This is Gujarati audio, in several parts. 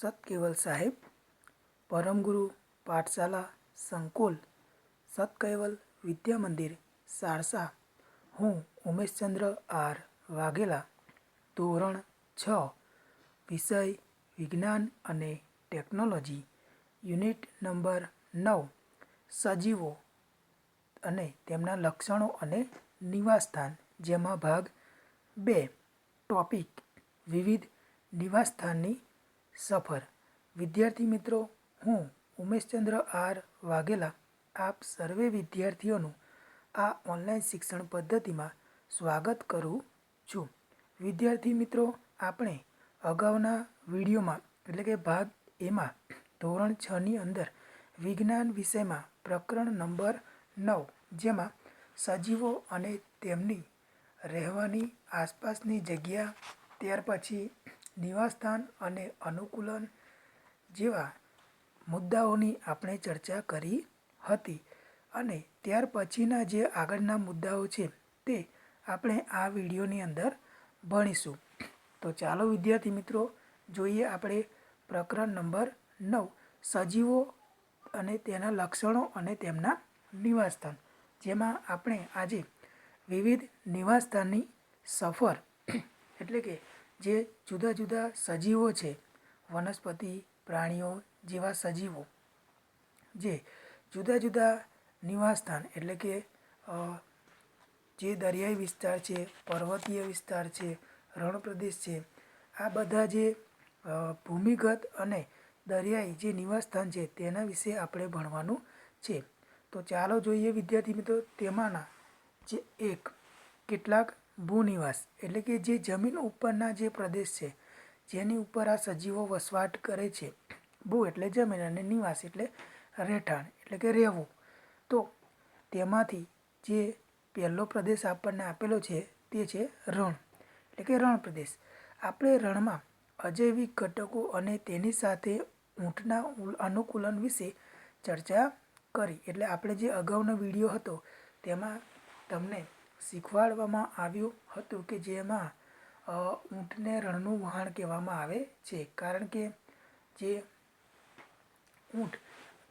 સતકેવલ સાહેબ, પરમગુરુ પાઠશાલા સંકુલ સતકૈવલ વિદ્યા મંદિર સારસા. હું ઉમેશચંદ્ર આર વાઘેલા, ધોરણ છ, વિષય વિજ્ઞાન અને ટેકનોલોજી, યુનિટ નંબર નવ, સજીવો અને તેમના લક્ષણો અને નિવાસસ્થાન, જેમાં ભાગ બે, ટોપિક, વિવિધ નિવાસસ્થાનની સફર. વિદ્યાર્થી મિત્રો, હું ઉમેશચંદ્ર આર વાઘેલા આપ સર્વે વિદ્યાર્થીઓનું આ ઓનલાઈન શિક્ષણ પદ્ધતિમાં સ્વાગત કરું છું. વિદ્યાર્થી મિત્રો, આપણે અગાઉના વિડીયોમાં, એટલે કે ભાગ એમાં, ધોરણ છની અંદર વિજ્ઞાન વિષયમાં પ્રકરણ નંબર નવ, જેમાં સજીવો અને તેમની રહેવાની આસપાસની જગ્યા, ત્યાર પછી નિવાસસ્થાન અને અનુકૂલન જેવા મુદ્દાઓની આપણે ચર્ચા કરી હતી અને ત્યાર પછીના જે આગળના મુદ્દાઓ છે તે આપણે આ વિડીયોની અંદર ભણીશું. તો ચાલો વિદ્યાર્થી મિત્રો, જોઈએ આપણે પ્રકરણ નંબર નવ, સજીવો અને તેના લક્ષણો અને તેમના નિવાસસ્થાન, જેમાં આપણે આજે વિવિધ નિવાસસ્થાનની સફર, એટલે કે જે જુદા જુદા સજીવો છે. વનસ્પતિ, પ્રાણીઓ જેવા સજીવો. જે જુદા જુદા નિવાસસ્થાન એટલે કે જે દરિયાઈ વિસ્તાર છે, પર્વતીય વિસ્તાર છે રણ પ્રદેશ છે, આ બધા જે ભૂમિગત અને દરિયાઈ જે નિવાસસ્થાન છે તેના વિશે આપણે ભણવાનું છે. તો ચાલો જોઈએ વિદ્યાર્થી મિત્રો તેમાંના જે એક, કેટલાક ભૂનિવાસ, એટલે કે જે જમીન ઉપરના જે પ્રદેશ છે, જેની ઉપર આ સજીવો વસવાટ કરે છે. ભૂ એટલે જમીન અને નિવાસ એટલે રહેઠાણ, એટલે કે રહેવું. તો તેમાંથી જે પહેલો પ્રદેશ આપણને આપેલો છે, તે છે રણ, એટલે કે રણ પ્રદેશ. આપણે રણમાં અજૈવિક ઘટકો અને તેની સાથે ઊંટના અનુકૂલન વિશે ચર્ચા કરી. એટલે આપણે જે અગાઉનો વીડિયો હતો, તેમાં તમને શીખવાડવામાં આવ્યું હતું કે જેમાં ઊંટને રણનું વહાણ કહેવામાં આવે છે. કારણ કે જે ઊંટ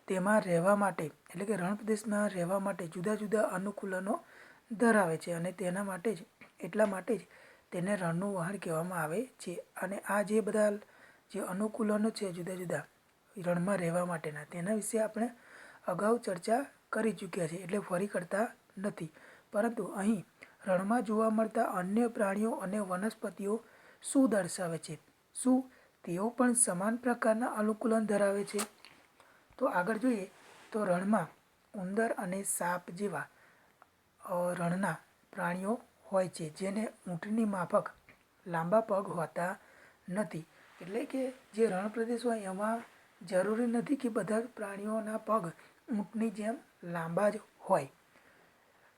તેમાં રહેવા માટે, એટલે કે રણ પ્રદેશમાં રહેવા માટે જુદા જુદા અનુકૂલનો ધરાવે છે અને તેના માટે જ, એટલા માટે જ તેને રણનું વહાણ કહેવામાં આવે છે. અને આ જે બધા જે અનુકૂલનો છે જુદા જુદા રણમાં રહેવા માટેના, તેના વિશે આપણે અગાઉ ચર્ચા કરી ચૂક્યા છે. એટલે ફરી કરતા નથી. પરંતુ અહીં રણમાં જોવા મળતા અન્ય પ્રાણીઓ અને વનસ્પતિઓ શું દર્શાવે છે? શું તેઓ પણ સમાન પ્રકારના અનુકૂલન ધરાવે છે? તો આગળ જોઈએ તો રણમાં ઉંદર અને સાપ જેવા રણના પ્રાણીઓ હોય છે જેને ઊંટની માફક લાંબા પગ હોતા નથી. એટલે કે જે રણ પ્રદેશ હોય એમાં જરૂરી નથી કે બધા પ્રાણીઓના પગ ઊંટની જેમ લાંબા જ હોય.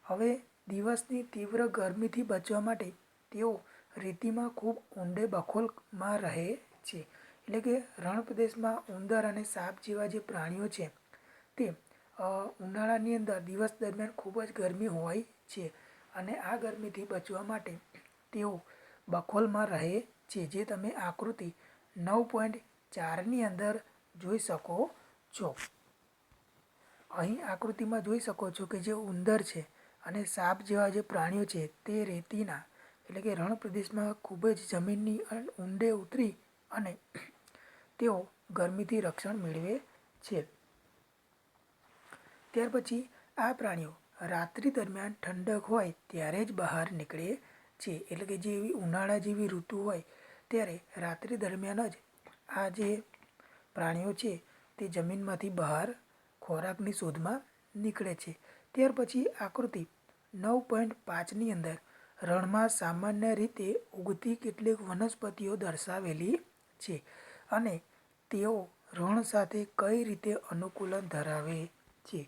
હવે દિવસની તીવ્ર ગરમીથી બચવા માટે તેઓ રેતીમાં ખૂબ ઊંડે બખોલમાં રહે છે. એટલે કે રણ પ્રદેશમાં ઉંદર અને સાપ જેવા જે પ્રાણીઓ છે, તે ઉનાળાની અંદર દિવસ દરમિયાન ખૂબ જ ગરમી હોય છે અને આ ગરમીથી બચવા માટે તેઓ બખોલમાં રહે છે, જે તમે આકૃતિ નવ પોઈન્ટ ચારની અંદર જોઈ શકો છો. અહીં આકૃતિમાં જોઈ શકો છો કે જે ઉંદર છે અને સાપ જેવા જે પ્રાણીઓ છે તે રેતીના, એટલે કે રણ પ્રદેશમાં ખૂબ જ જમીનની ઊંડે ઉતરી અને તેઓ ગરમીથી રક્ષણ મેળવે છે. ત્યાર પછી આ પ્રાણીઓ રાત્રિ દરમિયાન ઠંડક હોય ત્યારે જ બહાર નીકળે છે. એટલે કે જે એવી ઉનાળા જેવી ઋતુ હોય ત્યારે રાત્રિ દરમિયાન જ આ જે પ્રાણીઓ છે તે જમીનમાંથી બહાર ખોરાકની શોધમાં નીકળે છે. ત્યાર પછી આકૃતિ નવ પોઈન્ટ પાંચની અંદર રણમાં સામાન્ય રીતે ઉગતી કેટલીક વનસ્પતિઓ દર્શાવેલી છે અને તેઓ રણ સાથે કઈ રીતે અનુકૂલન ધરાવે છે.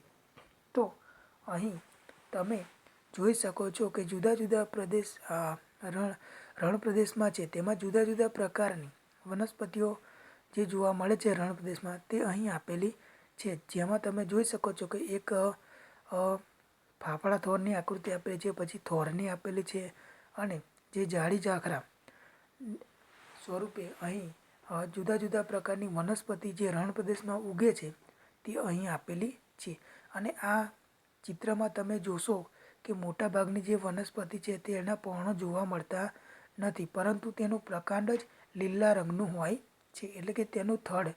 તો અહીં તમે જોઈ શકો છો કે જુદા જુદા પ્રદેશ રણ રણ પ્રદેશમાં છે. તેમાં જુદા જુદા પ્રકારની વનસ્પતિઓ જે જોવા મળે છે રણ પ્રદેશમાં તે અહીં આપેલી છે. જેમાં તમે જોઈ શકો છો કે એક ફાફડા થોરની આકૃતિ આપેલી છે, પછી થોરની આપેલી છે અને જે જાડી ઝાખરા સ્વરૂપે અહીં જુદા જુદા પ્રકારની વનસ્પતિ જે રણ પ્રદેશમાં ઉગે છે, તે અહીં આપેલી છે. અને આ ચિત્રમાં તમે જોશો કે મોટાભાગની જે વનસ્પતિ છે, તેના પર્ણો જોવા મળતા નથી, પરંતુ તેનું પ્રકાંડ જ લીલા રંગનું હોય છે, એટલે કે તેનું થડ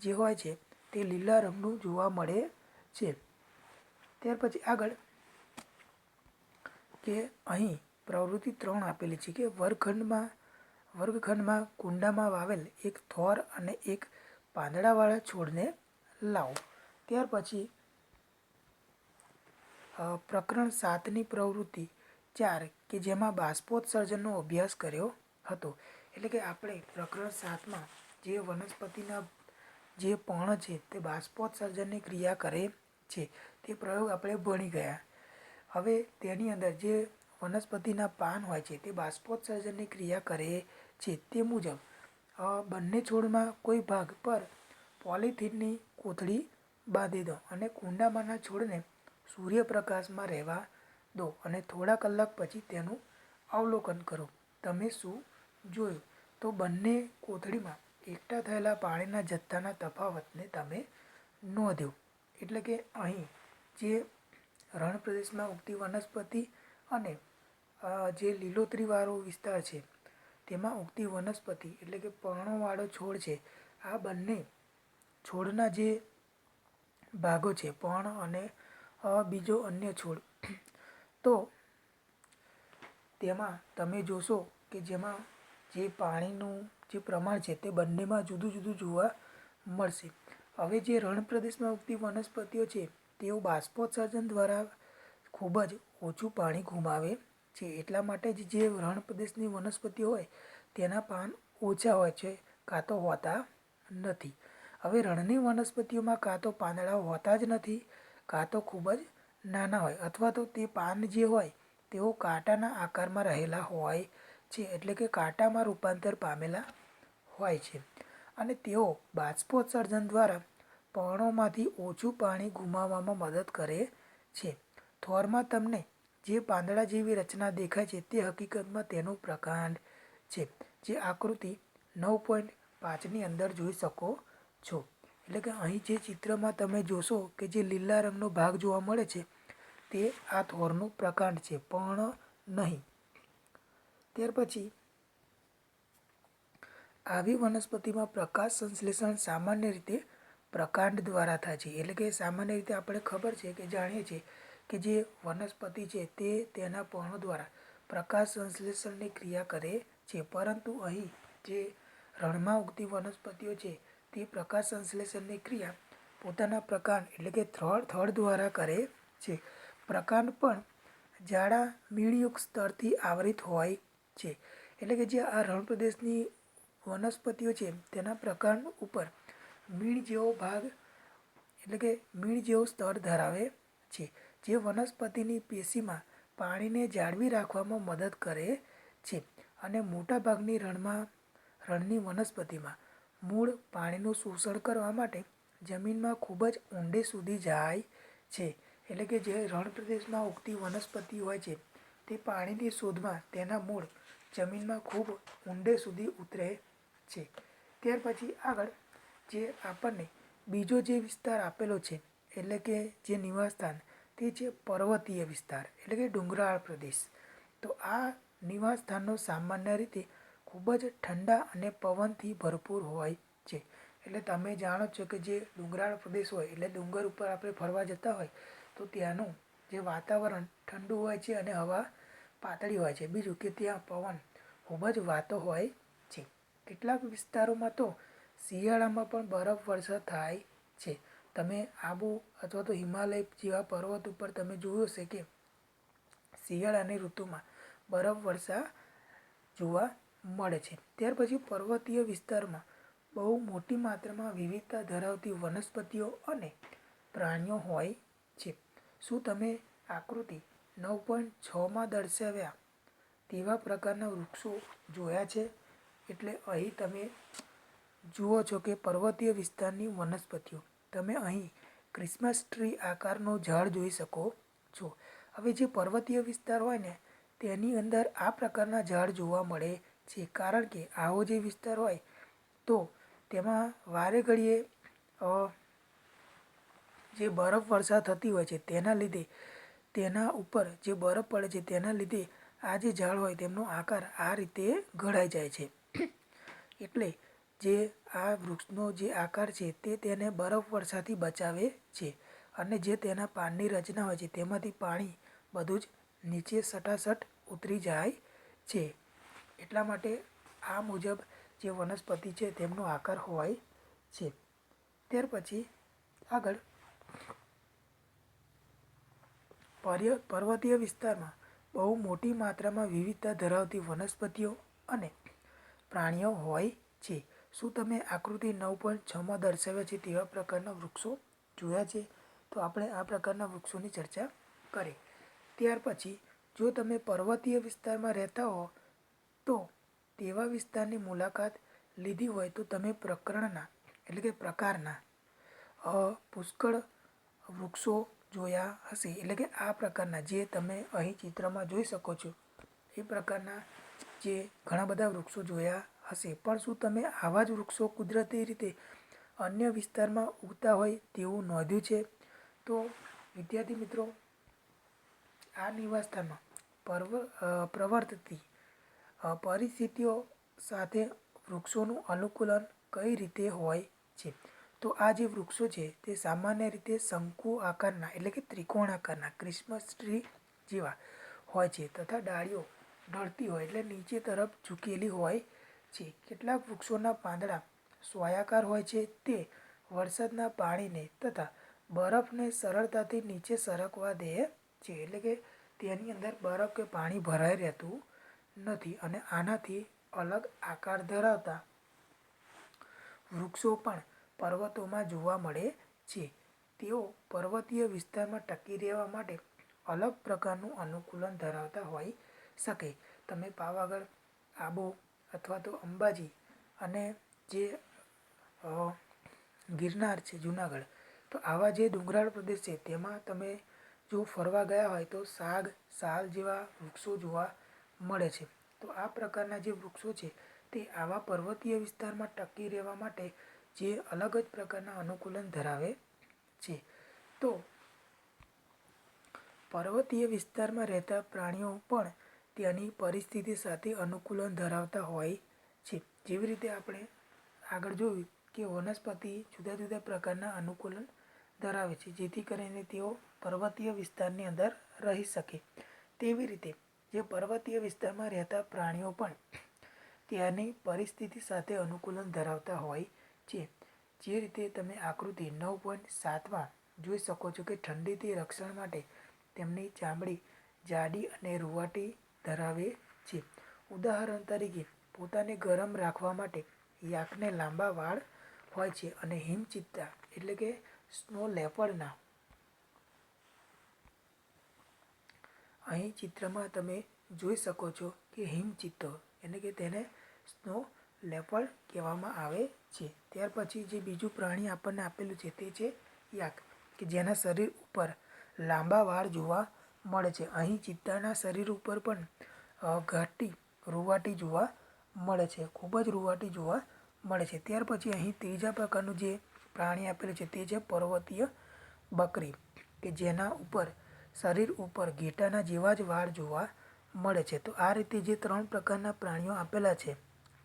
જે હોય છે, તે લીલા રંગનું જોવા મળે છે. ત્યાર પછી આગળ કે અહીં પ્રવૃત્તિ ત્રણ આપેલી છે કે વર્ગખંડમાં વર્ગખંડમાં કુંડામાં વાવેલ એક થોર અને એક પાંદડાવાળા છોડને લાવો. ત્યાર પછી પ્રકરણ સાતની પ્રવૃત્તિ ચાર કે જેમાં બાષ્પોત્સર્જનનો અભ્યાસ કર્યો હતો. એટલે કે આપણે પ્રકરણ સાતમાં જે વનસ્પતિના જે પર્ણ છે તે બાષ્પોત્સર્જનની ક્રિયા કરે છે. તે પ્રયોગ આપણે ભણી ગયા. હવે તેની અંદર જે વનસ્પતિના પાન હોય છે, તે બાષ્પોત્સર્જનની ક્રિયા કરે છે તે મુજબ બંને છોડમાં કોઈ ભાગ પર પોલિથીનની કોથળી બાંધી દો અને કુંડામાંના છોડને સૂર્યપ્રકાશમાં રહેવા દો અને થોડા કલાક પછી તેનું અવલોકન કરો. તમે શું જોયું? તો બંને કોથળીમાં એકઠા થયેલા પાણીના જથ્થાના તફાવતને તમે નોંધ્યો. એટલે કે અહીં જે રણ પ્રદેશમાં ઉગતી વનસ્પતિ અને જે લીલોતરીવાળો વિસ્તાર છે, તેમાં ઉગતી વનસ્પતિ એટલે કે પર્ણોવાળો છોડ છે, આ બંને છોડના જે ભાગો છે, પર્ણ અને બીજો અન્ય છોડ. તો તેમાં તમે જોશો કે જેમાં જે પાણીનું જે પ્રમાણ છે તે બંનેમાં જુદું જુદું જોવા મળશે. હવે જે રણ પ્રદેશમાં ઉગતી વનસ્પતિઓ છે તેઓ બાષ્પોત્સર્જન દ્વારા ખૂબ જ ઓછું પાણી ગુમાવે છે. એટલા માટે જ જે રણ પ્રદેશની વનસ્પતિ હોય, તેના પાન ઓછા હોય છે, કાં તો હોતા નથી. હવે રણની વનસ્પતિઓમાં કાં તો પાંદડાઓ હોતા જ નથી, કાં તો ખૂબ જ નાના હોય, અથવા તો તે પાન જે હોય, તેઓ કાંટાના આકારમાં રહેલા હોય છે, એટલે કે કાંટામાં રૂપાંતર પામેલા હોય છે. અને તેઓ બાષ્પોત્સર્જન દ્વારા પર્ણોમાંથી ઓછું પાણી ગુમાવવામાં મદદ કરે છે. થોરમાં તમને જે પાંદડા જેવી રચના દેખાય છે તે હકીકતમાં તેનું પ્રકાંડ છે, જે આકૃતિ નવ પોઈન્ટ પાંચની અંદર જોઈ શકો છો. એટલે કે અહીં જે ચિત્રમાં તમે જોશો કે જે લીલા રંગનો ભાગ જોવા મળે છે, તે આ થોરનું પ્રકાંડ છે, પણ નહીં. ત્યાર પછી, આવી વનસ્પતિમાં પ્રકાશ સંશ્લેષણ સામાન્ય રીતે પ્રકાંડ દ્વારા થાય છે. એટલે કે સામાન્ય રીતે આપણે ખબર છે કે જાણીએ છીએ કે જે વનસ્પતિ છે તે તેના પર્ણો દ્વારા પ્રકાશ સંશ્લેષણની ક્રિયા કરે છે. પરંતુ અહીં જે રણમાં ઉગતી વનસ્પતિઓ છે તે પ્રકાશ સંશ્લેષણની ક્રિયા પોતાના પ્રકાંડ એટલે કે થળ થળ દ્વારા કરે છે. પ્રકાંડ પણ જાડા મીણયુક્ત સ્તરથી આવરિત હોય છે. એટલે કે જે આ રણ પ્રદેશની વનસ્પતિઓ છે તેના પ્રકાંડ ઉપર મીણ જેવો ભાગ, એટલે કે મીણ જેવું સ્તર ધરાવે છે, જે વનસ્પતિની પેશીમાં પાણીને જાળવી રાખવામાં મદદ કરે છે અને મોટાભાગની રણમાં, રણની વનસ્પતિમાં મૂળ પાણીનું શોષણ કરવા માટે જમીનમાં ખૂબ જ ઊંડે સુધી જાય છે, એટલે કે જે રણ પ્રદેશમાં ઉગતી વનસ્પતિ હોય છે, તે પાણીની શોધમાં તેના મૂળ જમીનમાં ખૂબ ઊંડે સુધી ઉતરે છે. ત્યાર પછી આગળ જે આપણને બીજો જે વિસ્તાર આપેલો છે, એટલે કે જે નિવાસસ્થાન, તે છે પર્વતીય વિસ્તાર, એટલે કે ડુંગરાળ પ્રદેશ. તો આ નિવાસસ્થાનો સામાન્ય રીતે ખૂબ જ ઠંડા અને પવનથી ભરપૂર હોય છે. એટલે તમે જાણો છો કે જે ડુંગરાળ પ્રદેશ હોય, એટલે ડુંગર ઉપર આપણે ફરવા જતા હોય, તો ત્યાંનું જે વાતાવરણ ઠંડુ હોય છે અને હવા પાતળી હોય છે. બીજું કે ત્યાં પવન ખૂબ જ વાતો હોય છે. કેટલાક વિસ્તારોમાં તો શિયાળામાં પણ બરફ વર્ષા થાય છે. તમે આબુ અથવા તો હિમાલય જેવા પર્વત ઉપર તમે જોયું હશે કે શિયાળાની ઋતુમાં બરફ વર્ષા જોવા મળે છે. ત્યાર પછી પર્વતીય વિસ્તારમાં બહુ મોટી માત્રામાં વિવિધતા ધરાવતી વનસ્પતિઓ અને પ્રાણીઓ હોય છે. શું તમે આકૃતિ નવ પોઈન્ટ છમાં દર્શાવ્યા તેવા પ્રકારના વૃક્ષો જોયા છે? એટલે અહીં તમે જુઓ છો કે પર્વતીય વિસ્તારની વનસ્પતિઓ. તમે અહીં ક્રિસમસ ટ્રી આકારનો ઝાડ જોઈ શકો છો. હવે જે પર્વતીય વિસ્તાર હોય ને, તેની અંદર આ પ્રકારના ઝાડ જોવા મળે છે. કારણ કે આવો જે વિસ્તાર હોય, તો તેમાં વારે ઘડીએ જે બરફ વર્ષા થતી હોય છે, તેના લીધે, તેના ઉપર જે બરફ પડે છે, તેના લીધે આ જે ઝાડ હોય, તેમનો આકાર આ રીતે ઘડાઈ જાય છે. એટલે જે આ વૃક્ષનો જે આકાર છે તે તેને બરફ વર્ષાથી બચાવે છે અને જે તેના પાનની રચના હોય છે તેમાંથી પાણી બધું જ નીચે સટાસટ ઉતરી જાય છે. એટલા માટે આ મુજબ જે વનસ્પતિ છે તેમનો આકાર હોય છે. ત્યાર પછી આગળ પર્ય, પર્વતીય વિસ્તારમાં બહુ મોટી માત્રામાં વિવિધતા ધરાવતી વનસ્પતિઓ અને પ્રાણીઓ હોય છે. શું તમે આકૃતિ નવ પોઈન્ટ છમાં દર્શાવ્યા છે તેવા પ્રકારના વૃક્ષો જોયા છે? તો આપણે આ પ્રકારના વૃક્ષોની ચર્ચા કરી. ત્યાર પછી, જો તમે પર્વતીય વિસ્તારમાં રહેતા હો, તો તેવા વિસ્તારની મુલાકાત લીધી હોય તો તમે પ્રકરણના, એટલે કે પ્રકારના પુષ્કળ વૃક્ષો જોયા હશે. એટલે કે આ પ્રકારના જે તમે અહીં ચિત્રમાં જોઈ શકો છો, એ પ્રકારના જે ઘણા બધા વૃક્ષો જોયા હશે. પણ શું તમે આવા જ વૃક્ષો કુદરતી રીતે અન્ય વિસ્તારમાં ઉગતા હોય તેવું નોંધ્યું છે? તો વિદ્યાર્થી મિત્રો, આ નિવાસસ્થાનમાં પર્વ પ્રવર્તતી પરિસ્થિતિઓ સાથે વૃક્ષોનું અનુકૂલન કઈ રીતે હોય છે? તો આ જે વૃક્ષો છે તે સામાન્ય રીતે શંકુ આકારના એટલે કે ત્રિકોણ આકારના, ક્રિસમસ ટ્રી જેવા હોય છે તથા ડાળીઓ ઢળતી હોય એટલે નીચે તરફ ઝૂકેલી હોય છે કેટલાક વૃક્ષોના પાંદડા સ્વાયાકાર હોય છે તે વરસાદના પાણીને તથા બરફને સરળતાથી નીચે સરકવા દે છે. એટલે કે તેની અંદર બરફ કે પાણી ભરાઈ રહેતું નથી અને આનાથી અલગ આકાર ધરાવતા વૃક્ષો પણ પર્વતોમાં જોવા મળે છે. તેઓ પર્વતીય વિસ્તારમાં ટકી રહેવા માટે અલગ પ્રકારનું અનુકૂલન ધરાવતા હોઈ શકે. તમે પાવાગઢ, આબુ અથવા તો અંબાજી અને જે ગિરનાર છે જુનાગઢ, તો આવા જે ડુંગરાળ પ્રદેશ છે, તેમાં તમે જો ફરવા ગયા હોય તો સાગ, સાલ જેવા વૃક્ષો જોવા મળે છે. તો આ પ્રકારના જે વૃક્ષો છે, તે આવા પર્વતીય વિસ્તારમાં ટકી રહેવા માટે જે અલગ જ પ્રકારના અનુકૂલન ધરાવે છે. તો પર્વતીય વિસ્તારમાં રહેતા પ્રાણીઓ પણ ત્યાંની પરિસ્થિતિ સાથે અનુકૂલન ધરાવતા હોય છે. જેવી રીતે આપણે આગળ જોયું કે વનસ્પતિ જુદા જુદા પ્રકારના અનુકૂલન ધરાવે છે, જેથી કરીને તેઓ પર્વતીય વિસ્તારની અંદર રહી શકે. તેવી રીતે જે પર્વતીય વિસ્તારમાં રહેતા પ્રાણીઓ પણ ત્યાંની પરિસ્થિતિ સાથે અનુકૂલન ધરાવતા હોય છે. જે રીતે તમે આકૃતિ નવ પોઈન્ટ સાતમાં જોઈ શકો છો કે ઠંડીથી રક્ષણ માટે તેમની ચામડી જાડી અને રૂવાટી ધરાવે છે. ઉદાહરણ તરીકે, પોતાને ગરમ રાખવા માટે યાકને લાંબા વાળ હોય છે અને હિમચિત્તા એટલે કે સ્નો લેપર્ડના અહીં ચિત્રમાં તમે જોઈ શકો છો કે હિમચિત્તો એટલે કે તેને સ્નો લેપર્ડ કહેવામાં આવે છે. ત્યાર પછી જે બીજું પ્રાણી આપણને આપેલું છે તે છે યાક, કે જેના શરીર ઉપર લાંબા વાળ જોવા મળે છે. અહીં ચિત્તાના શરીર ઉપર પણ ઘાટી રૂવાટી જોવા મળે છે. ખૂબ જ રૂવાટી જોવા મળે છે. ત્યાર પછી અહીં ત્રીજા પ્રકારનું જે પ્રાણી આપેલું છે તે છે પર્વતીય બકરી, કે જેના ઉપર, શરીર ઉપર ઘેટાના જેવા જ વાળ જોવા મળે છે. તો આ રીતે જે ત્રણ પ્રકારના પ્રાણીઓ આપેલા છે,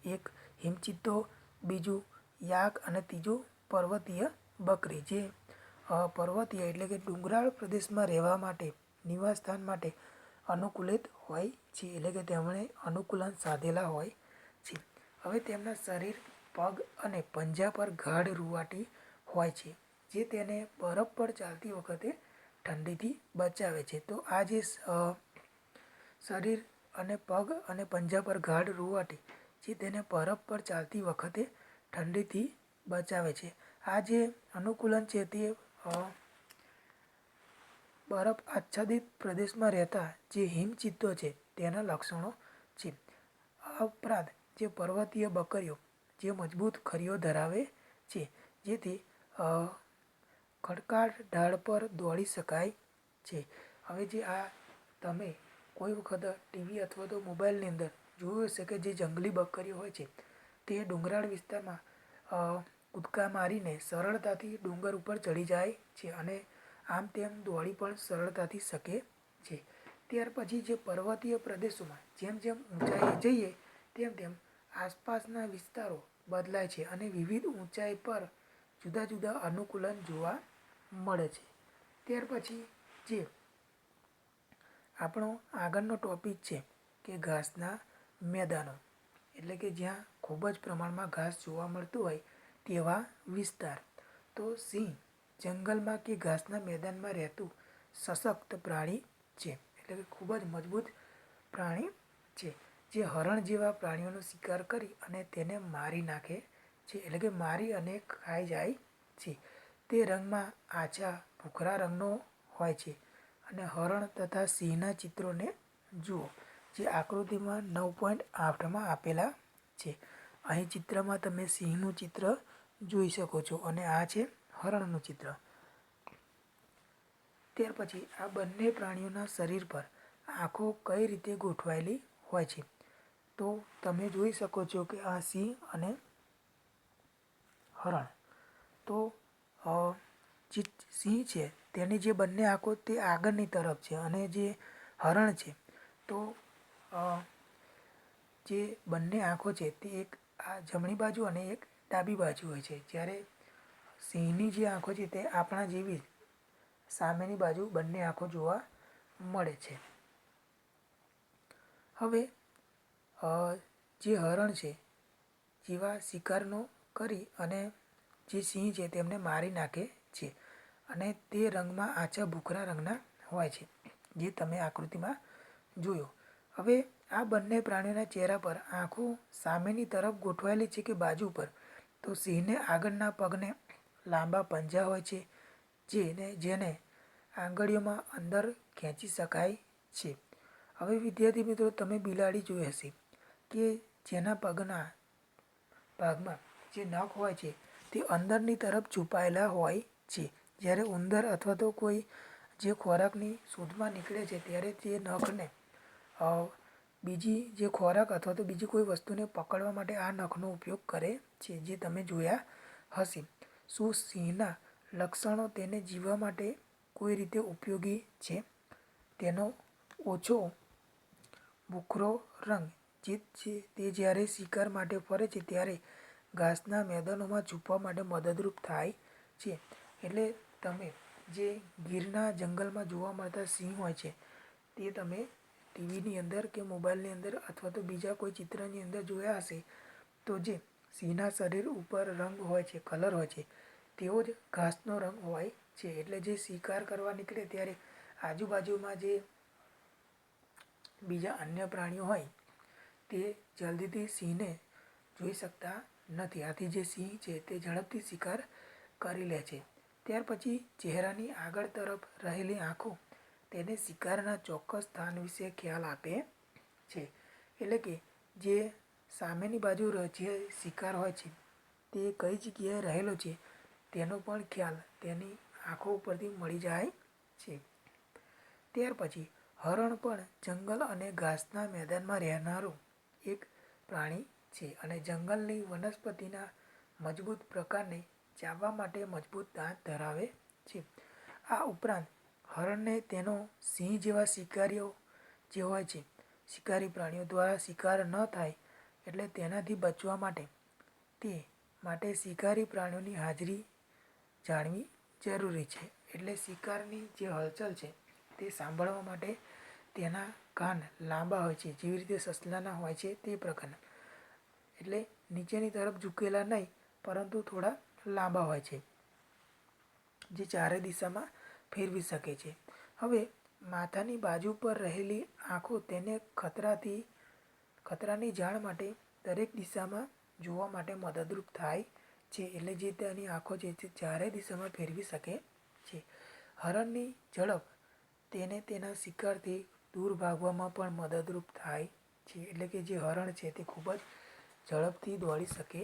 એક હિમચિત્તો, બીજું યાક અને ત્રીજું પર્વતીય બકરી, જે પર્વતીય એટલે કે ડુંગરાળ પ્રદેશમાં રહેવા માટે નિવાસસ્થાન માટે અનુકૂલિત હોય છે, એટલે કે તેમણે અનુકૂલન સાધેલા હોય છે. હવે તેમના શરીર, પગ અને પંજા પર ગાઢ રૂવાટી હોય છે, જે તેને બરફ પર ચાલતી વખતે ઠંડીથી બચાવે છે. તો આ જે શરીર અને પગ અને પંજા પર ગાઢ રૂવાટી, જે તેને બરફ પર ચાલતી વખતે ઠંડીથી બચાવે છે. આ જે અનુકૂલન છે તે બરફ આચ્છાદિત પ્રદેશમાં રહેતા જે હિમચિત્તો છે તેના લક્ષણો છે. આ ઉપરાંત જે પર્વતીય બકરીઓ જે મજબૂત ખરીઓ ધરાવે છે, જેથી ખડકાળ ઢાળ પર દોડી શકાય છે. હવે જે આ તમે કોઈ વખત ટીવી અથવા તો મોબાઈલની અંદર જોયું હશે કે જે જંગલી બકરીઓ હોય છે, તે ડુંગરાળ વિસ્તારમાં કૂદકા મારીને સરળતાથી ડુંગર ઉપર ચડી જાય છે અને આમ તેમ દોડી પણ સરળતાથી શકે છે. ત્યાર પછી જે પર્વતીય પ્રદેશોમાં જેમ જેમ ઊંચાઈએ જઈએ, તેમ તેમ આસપાસના વિસ્તારો બદલાય છે અને વિવિધ ઊંચાઈ પર જુદા જુદા અનુકૂલન જોવા મળે છે. ત્યાર પછી જે આપણો આગળનો ટોપિક છે કે ઘાસના મેદાનો, એટલે કે જ્યાં ખૂબ જ પ્રમાણમાં ઘાસ જોવા મળતું હોય તેવા વિસ્તાર. તો સિંહ જંગલમાં કે ઘાસના મેદાનમાં રહેતું સશક્ત પ્રાણી છે. એટલે કે ખૂબ જ મજબૂત પ્રાણી છે. જે હરણ જેવા પ્રાણીઓનો શિકાર કરી અને તેને મારી નાખે છે. એટલે કે મારી અને ખાઈ જાય છે. તે રંગમાં આછા ભૂખરા રંગનો હોય છે. અને હરણ તથા સિંહના ચિત્રોને જુઓ. જે આકૃતિમાં નવ પોઈન્ટ આઠમાં આપેલા છે. અહીં ચિત્રમાં તમે સિંહનું ચિત્ર જોઈ શકો છો. અને આ છે હરણનું ચિત્ર. ત્યાર પછી આ બંને પ્રાણીઓના શરીર પર આંખો કઈ રીતે ગોઠવાયેલી હોય છે? તો તમે જોઈ શકો છો કે આ સિંહ અને હરણ. તો જે સિંહ છે, તેની જે બંને આંખો તે આગળની તરફ છે અને જે હરણ છે, તો જે બંને આંખો છે તે એક આ જમણી બાજુ અને એક ડાબી બાજુ હોય છે. જ્યારે સિંહની જે આંખો છે તે આપણા જેવી સામેની બાજુ બંને આંખો જોવા મળે છે. હવે જે હરણ છે, જેવા શિકારનો કરી અને જે સિંહ છે તેમને મારી નાખે છે અને તે રંગમાં આછા ભૂખરા રંગના હોય છે, જે તમે આકૃતિમાં જોયો. હવે, આ બંને પ્રાણીઓના ચહેરા પર આંખો સામેની તરફ ગોઠવાયેલી છે કે બાજુ પર, તો સિંહને આગળના પગને લાંબા પંજા હોય છે, જેને જેને આંગળીઓમાં અંદર ખેંચી શકાય છે. હવે વિદ્યાર્થી મિત્રો, તમે બિલાડી જોઈ હશે કે જેના પગના ભાગમાં જે નખ હોય છે, તે અંદરની તરફ છુપાયેલા હોય છે. જ્યારે ઉંદર અથવા તો કોઈ જે ખોરાકની શોધમાં નીકળે છે, ત્યારે તે નખને બીજી જે ખોરાક અથવા તો બીજી કોઈ વસ્તુને પકડવા માટે આ નખનો ઉપયોગ કરે છે, જે તમે જોયા હશે. શું સિંહના લક્ષણો તેને જીવવા માટે કોઈ રીતે ઉપયોગી છે? તેનો ઓછો ભૂખરો રંગ જે છે તે જ્યારે શિકાર માટે ફરે છે ત્યારે ઘાસના મેદાનોમાં છૂપવા માટે મદદરૂપ થાય છે. એટલે તમે જે ગીરના જંગલમાં જોવા મળતા સિંહ હોય છે, તે તમે ટીવીની અંદર કે મોબાઈલની અંદર અથવા તો બીજા કોઈ ચિત્રની અંદર જોયા હશે તો જે સિંહના શરીર ઉપર રંગ હોય છે, કલર હોય છે તેવો જ ઘાસનો રંગ હોય છે. એટલે જે શિકાર કરવા નીકળે ત્યારે આજુબાજુમાં જે બીજા અન્ય પ્રાણીઓ હોય, તે જલ્દીથી સિંહને જોઈ શકતા નથી. આથી જે સિંહ છે, તે ઝડપથી શિકાર કરી લે છે. ત્યાર પછી ચહેરાની આગળ તરફ રહેલી આંખો તેને શિકારના ચોક્કસ સ્થાન વિશે ખ્યાલ આપે છે. એટલે કે જે સામેની બાજુ જે શિકાર હોય છે, તે કઈ જગ્યાએ રહેલો છે, તેનો પણ ખ્યાલ તેની આંખો ઉપરથી મળી જાય છે. ત્યાર પછી હરણ પણ જંગલ અને ઘાસના મેદાનમાં રહેનારું એક પ્રાણી છે અને જંગલની વનસ્પતિના મજબૂત પ્રકારને ચાવવા માટે મજબૂત દાંત ધરાવે છે. આ ઉપરાંત હરણને તેનો સિંહ જેવા શિકારીઓ જે હોય છે, શિકારી પ્રાણીઓ દ્વારા શિકાર ન થાય એટલે તેનાથી બચવા માટે તે માટે શિકારી પ્રાણીઓની હાજરી જાણવી જરૂરી છે. એટલે શિકારની જે હલચલ છે તે સાંભળવા માટે તેના કાન લાંબા હોય છે. જેવી રીતે સસલાના હોય છે તે પ્રકારના. એટલે નીચેની તરફ ઝૂકેલા નહીં, પરંતુ થોડા લાંબા હોય છે, જે ચારે દિશામાં ફેરવી શકે છે. હવે માથાની બાજુ પર રહેલી આંખો તેને ખતરાથી ખતરાની જાણ માટે દરેક દિશામાં જોવા માટે મદદરૂપ થાય છે એટલે જે તેની આંખો છે તે ચારે દિશામાં ફેરવી શકે છે. હરણની ઝડપ તેને તેના શિકારથી દૂર ભાગવામાં પણ મદદરૂપ થાય છે એટલે કે જે હરણ છે તે ખૂબ જ ઝડપથી દોડી શકે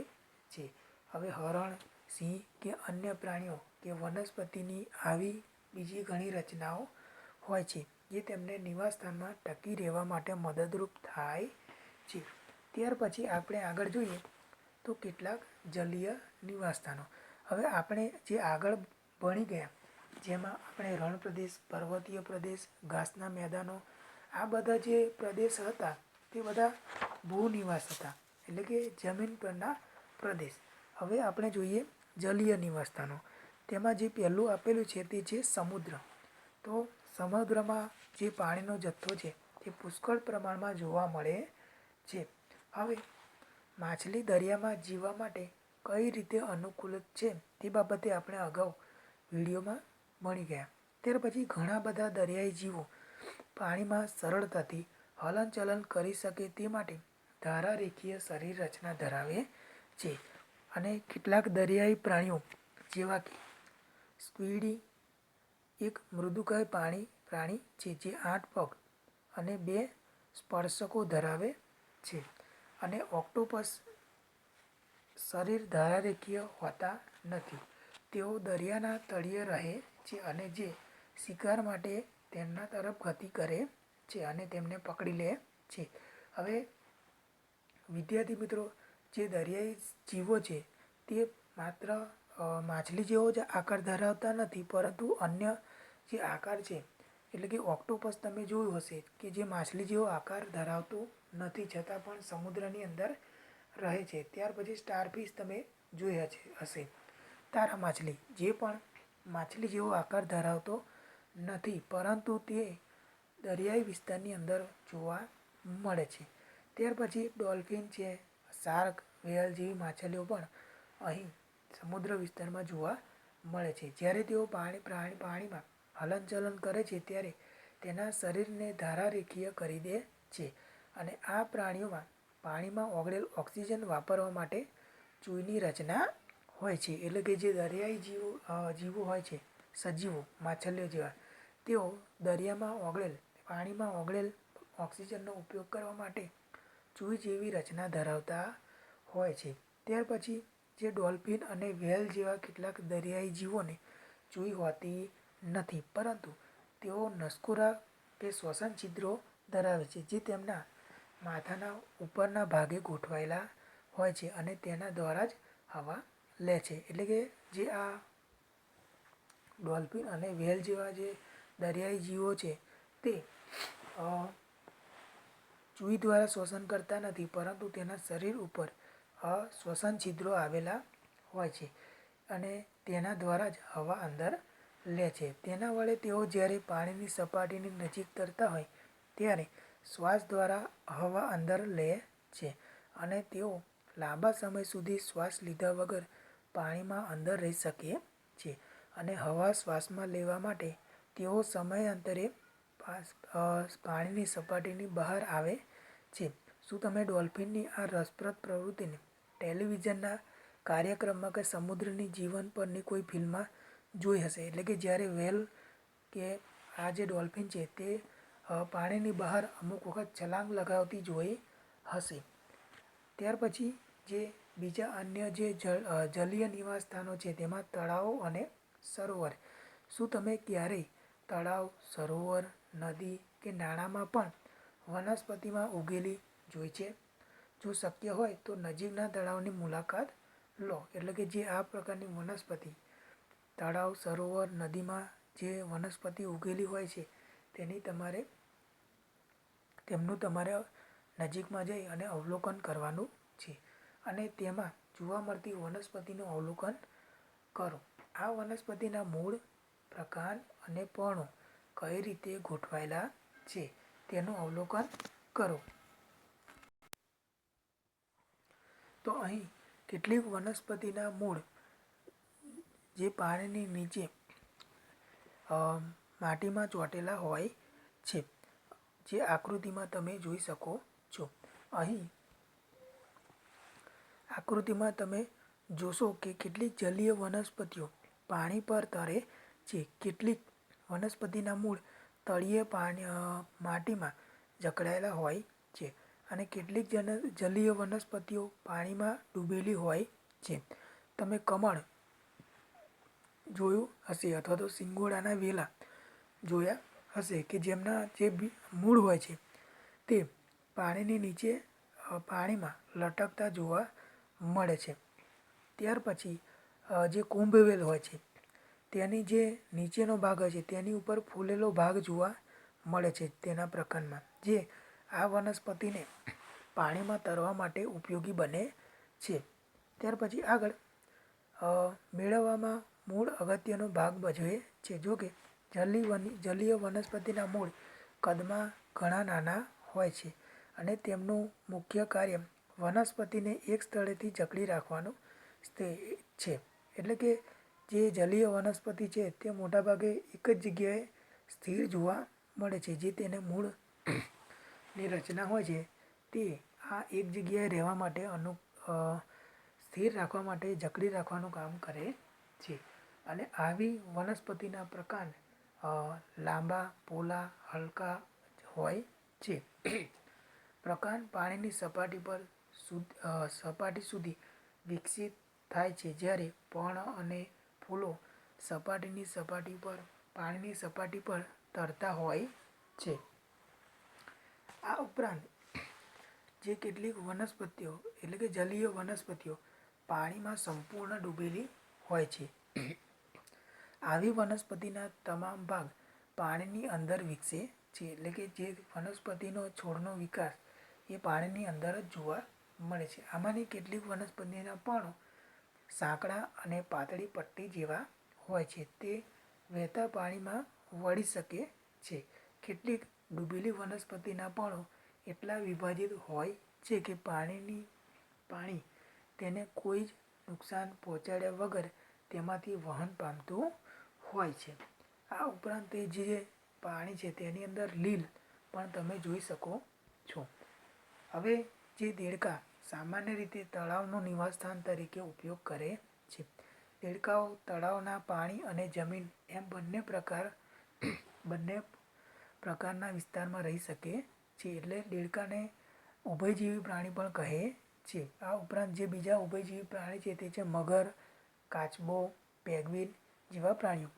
છે. હવે હરણ, સિંહ કે અન્ય પ્રાણીઓ કે વનસ્પતિની આવી બીજી ઘણી રચનાઓ હોય છે જે તેમને નિવાસસ્થાનમાં ટકી રહેવા માટે મદદરૂપ થાય છે. ત્યાર પછી આપણે આગળ જોઈએ તો કેટલાક જલીય નિવાસસ્થાનો. હવે આપણે જે આગળ ભણી ગયા, જેમાં આપણે રણ પ્રદેશ, પર્વતીય પ્રદેશ, ઘાસના મેદાનો, આ બધા જે પ્રદેશ હતા તે બધા ભૂનિવાસ હતા, એટલે કે જમીન પરના પ્રદેશ. હવે આપણે જોઈએ જલીય નિવાસસ્થાનો. તેમાં જે પહેલું આપેલું છે તે છે સમુદ્ર. તો સમુદ્રમાં જે પાણીનો જથ્થો છે તે પુષ્કળ પ્રમાણમાં જોવા મળે છે. હવે, માછલી દરિયામાં જીવવા માટે કઈ રીતે અનુકૂળ છે તે બાબતે આપણે અગાઉ વિડીયોમાં ભણી ગયા. ત્યાર પછી ઘણા બધા દરિયાઈ જીવો પાણીમાં સરળતાથી હલનચલન કરી શકે તે માટે ધારા રેખીય શરીર રચના ધરાવે છે. અને કેટલાક દરિયાઈ પ્રાણીઓ, જેવા કે સ્ક્વિડી એક મૃદુકાય પાણી પ્રાણી છે, જે આઠ પગ અને બે સ્પર્શકો ધરાવે છે. અને ઓક્ટોપસ શરીર ધારારેખીય હોતા નથી. તેઓ દરિયાના તળિયે રહે છે અને જે શિકાર માટે તેમના તરફ ગતિ કરે છે અને તેમને પકડી લે છે. હવે, વિદ્યાર્થી મિત્રો, જે દરિયાઈ જીવો છે, તે માત્ર માછલી જેવો જ આકાર ધરાવતા નથી, પરંતુ અન્ય જે આકાર છે, એટલે કે ઓક્ટોપસ તમે જોયું હશે કે જે માછલી જેવો આકાર ધરાવતું નથી, છતાં પણ સમુદ્રની અંદર રહે છે. ત્યાર પછી સ્ટારફિશ તમે જોયા છે હશે. તારા માછલી, જે પણ માછલી જેવો આકાર ધરાવતો નથી, પરંતુ તે દરિયાઈ વિસ્તારની અંદર જોવા મળે છે. ત્યાર પછી ડોલ્ફિન છે, શાર્ક, વેલ જેવી માછલીઓ પણ અહીં સમુદ્ર વિસ્તારમાં જોવા મળે છે. જ્યારે તેઓ પાણી, પ્રાણી, પાણીમાં હલનચલન કરે છે, ત્યારે તેના શરીરને ધારારેખીય કરી દે છે. અને આ પ્રાણીઓમાં પાણીમાં ઓગળેલ ઓક્સિજન વાપરવા માટે ચૂઈની રચના હોય છે. એટલે કે જે દરિયાઈ જીવો જીવો હોય છે, સજીવો, માછલીઓ જેવા, તેઓ દરિયામાં ઓગળેલ, પાણીમાં ઓગળેલ ઓક્સિજનનો ઉપયોગ કરવા માટે ચૂઈ જેવી રચના ધરાવતા હોય છે. ત્યાર પછી જે ડોલ્ફિન અને વ્હેલ જેવા કેટલાક દરિયાઈ જીવોને ચૂઈ હોતી નથી, પરંતુ તેઓ નસકોરા કે શ્વસન છિદ્રો ધરાવે છે, જે તેમના માથાના ઉપરના ભાગે ગોઠવાયેલા હોય છે અને તેના દ્વારા જ હવા લે છે. એટલે કે જે આ ડોલ્ફિન અને વેલ જેવા જે દરિયાઈ જીવો છે તે ચૂઈ દ્વારા શ્વસન કરતા નથી, પરંતુ તેના શરીર ઉપર શ્વસન છિદ્રો આવેલા હોય છે અને તેના દ્વારા જ હવા અંદર લે છે. તેના વડે તેઓ જ્યારે પાણીની સપાટીની નજીક તરતા હોય, ત્યારે શ્વાસ દ્વારા હવા અંદર લે છે અને તેઓ લાંબા સમય સુધી શ્વાસ લીધા વગર પાણીમાં અંદર રહી શકે છે અને હવા શ્વાસમાં લેવા માટે તેઓ સમયાંતરે પાણીની સપાટીની બહાર આવે છે. શું તમે ડોલ્ફિનની આ રસપ્રદ પ્રવૃત્તિને ટેલિવિઝનના કાર્યક્રમમાં કે સમુદ્રની જીવન પરની કોઈ ફિલ્મમાં જોઈ હશે? એટલે કે જ્યારે વેલ કે આ જે ડોલ્ફિન છે તે પાણીની બહાર અમુક વખત છલાંગ લગાવતી જોઈ હશે. ત્યાર પછી જે બીજા અન્ય જે જળ જલીય નિવાસ સ્થાનો છે, તેમાં તળાવો અને સરોવર. શું તમે ક્યારેય તળાવ, સરોવર, નદી કે નાળામાં પણ વનસ્પતિમાં ઉગેલી જોઈ છે? જો શક્ય હોય તો નજીકના તળાવની મુલાકાત લો. એટલે કે જે આ પ્રકારની વનસ્પતિ, તળાવ, સરોવર, નદીમાં જે વનસ્પતિ ઉગેલી હોય છે, તેની તમારે તેમનું તમારે નજીકમાં જઈ અને અવલોકન કરવાનું છે. અને તેમાં જોવા મળતી વનસ્પતિનું અવલોકન કરો. આ વનસ્પતિના મૂળ, પ્રકાર અને પર્ણો કઈ રીતે ગોઠવાયેલા છે તેનું અવલોકન કરો. તો અહીં કેટલીક વનસ્પતિના મૂળ, જે પાણીની નીચે માટીમાં ચોંટેલા હોય છે. જે આકૃતિમાં તમે જોઈ શકો છો. અહીં આકૃતિમાં તમે જોશો કે કેટલીક જલીય વનસ્પતિઓ પાણી પર તરે છે. કેટલીક વનસ્પતિના મૂળ તળિયે પાણી માટીમાં જકડાયેલા હોય છે અને કેટલીક જન, જલીય વનસ્પતિઓ પાણીમાં ડૂબેલી હોય છે. તમે કમળ જોયું હશે અથવા તો સિંગોડાના વેલા જોયા હશે કે જેમના જે મૂળ હોય છે, તે પાણીની નીચે પાણીમાં લટકતા જોવા મળે છે. ત્યાર પછી જે કુંભવેલ હોય છે, તેની જે નીચેનો ભાગ હોય છે, તેની ઉપર ફૂલેલો ભાગ જોવા મળે છે તેના પ્રકરણમાં જે આ વનસ્પતિને પાણીમાં તરવા માટે ઉપયોગી બને છે. ત્યાર પછી આગળ મેળવવામાં મૂળ અગત્યનો ભાગ ભજવે છે. જો કે જલી વન, જલીય વનસ્પતિના મૂળ કદમાં ઘણા નાના હોય છે અને તેમનું મુખ્ય કાર્ય વનસ્પતિને એક સ્થળેથી જકડી રાખવાનું સ્થે છે. એટલે કે જે જલીય વનસ્પતિ છે તે મોટાભાગે એક જ જગ્યાએ સ્થિર જોવા મળે છે, જે તેને મૂળની રચના હોય છે. તે આ એક જગ્યાએ રહેવા માટે અનુ સ્થિર રાખવા માટે જકડી રાખવાનું કામ કરે છે. અને આવી વનસ્પતિના પ્રકાર લાંબા, પોલા, હલકા હોય છે. પ્રકાર પાણીની સપાટી પર સપાટી સુધી વિકસિત થાય છે. જ્યારે પર્ણ અને ફૂલો સપાટીની સપાટી પર, પાણીની સપાટી પર તરતા હોય છે. આ ઉપરાંત જે કેટલીક વનસ્પતિઓ, એટલે કે જલીય વનસ્પતિઓ પાણીમાં સંપૂર્ણ ડૂબેલી હોય છે. આવી વનસ્પતિના તમામ ભાગ પાણીની અંદર વિકસે છે, એટલે કે જે વનસ્પતિનો છોડનો વિકાસ એ પાણીની અંદર જ જોવા મળે છે. આમાંની કેટલીક વનસ્પતિના પણ સાંકડા અને પાતળી પટ્ટી જેવા હોય છે. તે વહેતા પાણીમાં વળી શકે છે. કેટલીક ડૂબેલી વનસ્પતિના પણો એટલા વિભાજિત હોય છે કે પાણીની પાણી તેને કોઈ જ નુકસાન પહોંચાડ્યા વગર તેમાંથી વહન પામતું હોય છે. આ ઉપરાંત એ જે પાણી છે તેની અંદર લીલ પણ તમે જોઈ શકો છો. હવે જે દેડકા સામાન્ય રીતે તળાવનું નિવાસસ્થાન તરીકે ઉપયોગ કરે છે. દેડકાઓ તળાવના પાણી અને જમીન એમ બંને પ્રકાર બંને પ્રકારના વિસ્તારમાં રહી શકે છે એટલે દેડકાને ઉભયજીવી પ્રાણી પણ કહે છે. આ ઉપરાંત જે બીજા ઉભયજીવી પ્રાણી છે તે છે મગર, કાચબો, પેગ્વિન જેવા પ્રાણીઓ.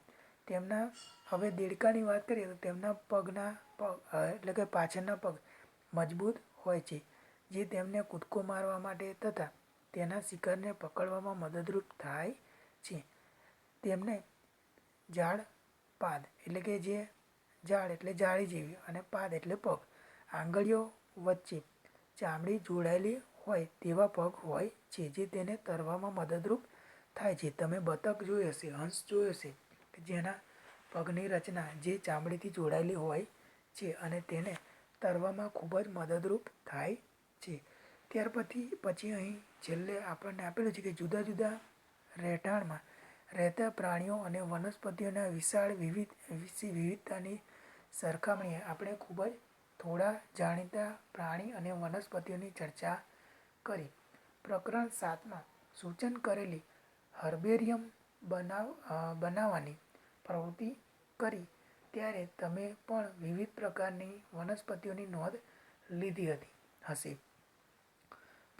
તેમના, હવે દેડકાની વાત કરીએ તો તેમના પગના પગ એટલે કે પાછળના પગ મજબૂત હોય છે, જે તેમને કૂદકો મારવા માટે તથા તેના શિકારને પકડવામાં મદદરૂપ થાય છે. તેમને ઝાડ, પાદ એટલે કે જે ઝાડ એટલે જાળી જેવી અને પાદ એટલે પગ, આંગળીઓ વચ્ચે ચામડી જોડાયેલી હોય તેવા પગ હોય છે, જે તેને તરવામાં મદદરૂપ થાય છે. તમે બતક જોઈ હશે, હંસ જોયો હશે જેના પગની રચના જે ચામડીથી જોડાયેલી હોય છે અને તેને તરવામાં ખૂબ જ મદદરૂપ થાય છે. ત્યાર પછી પછી અહીં છેલ્લે આપણને આપેલું છે કે જુદા જુદા રહેઠાણમાં રહેતા પ્રાણીઓ અને વનસ્પતિઓના વિશાળ વિવિધ વિવિધતાની સરખામણીએ આપણે ખૂબ જ થોડા જાણીતા પ્રાણી અને વનસ્પતિઓની ચર્ચા કરી. પ્રકરણ સાતમાં સૂચન કરેલી હર્બેરિયમ બનાવ બનાવવાની પ્રવૃત્તિ કરી ત્યારે તમે પણ વિવિધ પ્રકારની વનસ્પતિઓની નોંધ લીધી હતી, હશે.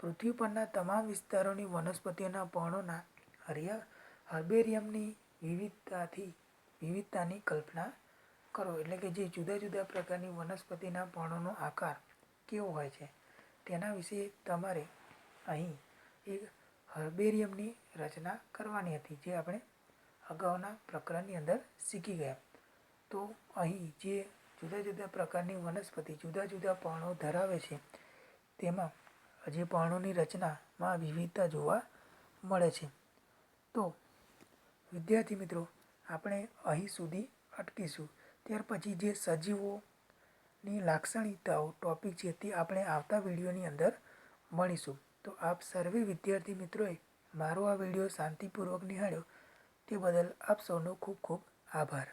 પૃથ્વી પરના તમામ વિસ્તારોની વનસ્પતિઓના પર્ણોના હરિયા હર્બેરિયમની વિવિધતાથી, વિવિધતાની કલ્પના કરો. એટલે કે જે જુદા જુદા પ્રકારની વનસ્પતિના પર્ણોનો આકાર કેવો હોય છે, તેના વિશે તમારે અહીં એક હર્બેરિયમની રચના કરવાની હતી, જે આપણે અગાઉના પ્રકરણની અંદર શીખી ગયા. તો અહીં જે જુદા જુદા પ્રકારની વનસ્પતિ, જુદા જુદા પર્ણો ધરાવે છે, તેમાં જે પર્ણોની રચનામાં વિવિધતા જોવા મળે છે. તો વિદ્યાર્થી મિત્રો, આપણે અહીં સુધી અટકીશું. ત્યાર પછી જે સજીવોની લાક્ષણિકતાઓ, ટોપિક છે તે આપણે આવતા વિડીયોની અંદર મળીશું. તો આપ સર્વે વિદ્યાર્થી મિત્રોએ મારો આ વીડિયો શાંતિપૂર્વક નિહાળ્યો. તે બદલ આપ સૌનો ખૂબ ખૂબ આભાર.